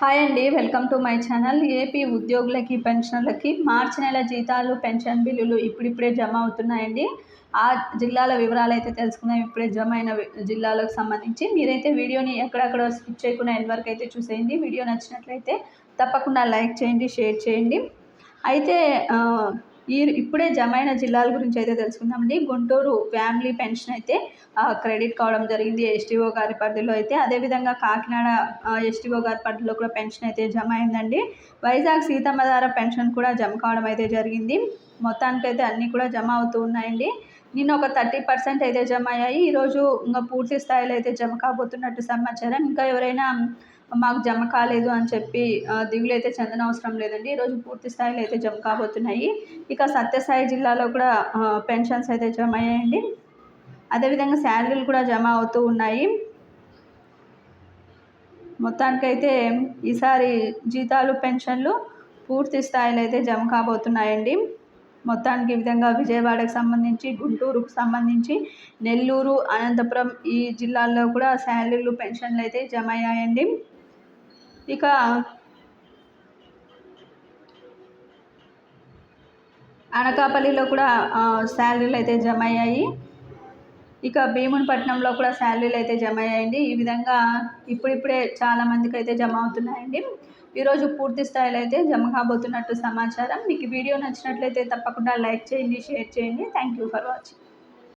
Hi అండి welcome to my channel. AP ఉద్యోగులకి పెన్షన్లకి మార్చి నెల జీతాలు పెన్షన్ బిల్లులు ఇప్పుడిప్పుడే జమ అవుతున్నాయండి. ఆ జిల్లాల వివరాలు అయితే తెలుసుకుందాం. ఇప్పుడే జమ అయిన జిల్లాలకు సంబంధించి మీరైతే వీడియోని ఎక్కడెక్కడ స్కిప్ చేయకుండా ఎండ్ వరకు అయితే చూసేయండి. వీడియో నచ్చినట్లయితే తప్పకుండా లైక్ చేయండి షేర్ చేయండి. అయితే ఈ ఇప్పుడే జమ అయిన జిల్లాల గురించి అయితే తెలుసుకుందామండి. గుంటూరు ఫ్యామిలీ పెన్షన్ అయితే క్రెడిట్ కావడం జరిగింది ఎస్టీఓ గారి పరిధిలో అయితే. అదేవిధంగా కాకినాడ ఎస్టీఓ గారి పరిధిలో కూడా పెన్షన్ అయితే జమ అయిందండి. వైజాగ్ సీతమ్మధార పెన్షన్ కూడా జమ కావడం అయితే జరిగింది. మొత్తానికైతే అన్నీ కూడా జమ అవుతూ ఉన్నాయండి. నిన్న ఒక థర్టీ పర్సెంట్ అయితే జమ అయ్యాయి. ఈరోజు ఇంకా పూర్తి స్థాయిలో అయితే జమ కాబోతున్నట్టు సమాచారం. ఇంకా ఎవరైనా మాకు జమ కాలేదు అని చెప్పి దిగులు అయితే చెందన అవసరం లేదండి. ఈరోజు పూర్తి స్థాయిలో అయితే జమ కాబోతున్నాయి. ఇక సత్యసాయి జిల్లాలో కూడా పెన్షన్స్ అయితే జమ అయ్యాయండి. అదేవిధంగా శాలరీలు కూడా జమ అవుతూ ఉన్నాయి. మొత్తానికైతే ఈసారి జీతాలు పెన్షన్లు పూర్తి స్థాయిలో అయితే జమ కాబోతున్నాయండి. మొత్తానికి ఈ విధంగా విజయవాడకు సంబంధించి గుంటూరుకు సంబంధించి నెల్లూరు అనంతపురం ఈ జిల్లాల్లో కూడా శాలరీలు పెన్షన్లు అయితే జమ అయ్యాయండి. ఇక అనకాపల్లిలో కూడా శాలరీలు అయితే జమ అయ్యాయి ఇక భీమునిపట్నంలో కూడా శాలరీలు అయితే జమ అయ్యాయండి ఈ విధంగా ఇప్పుడిప్పుడే చాలా మందికి అయితే జమ అవుతున్నాయండి. ఈరోజు పూర్తి స్థాయిలో అయితే జమ కాబోతున్నట్టు సమాచారం. మీకు వీడియో నచ్చినట్లయితే తప్పకుండా లైక్ చేయండి షేర్ చేయండి. Thank you for watching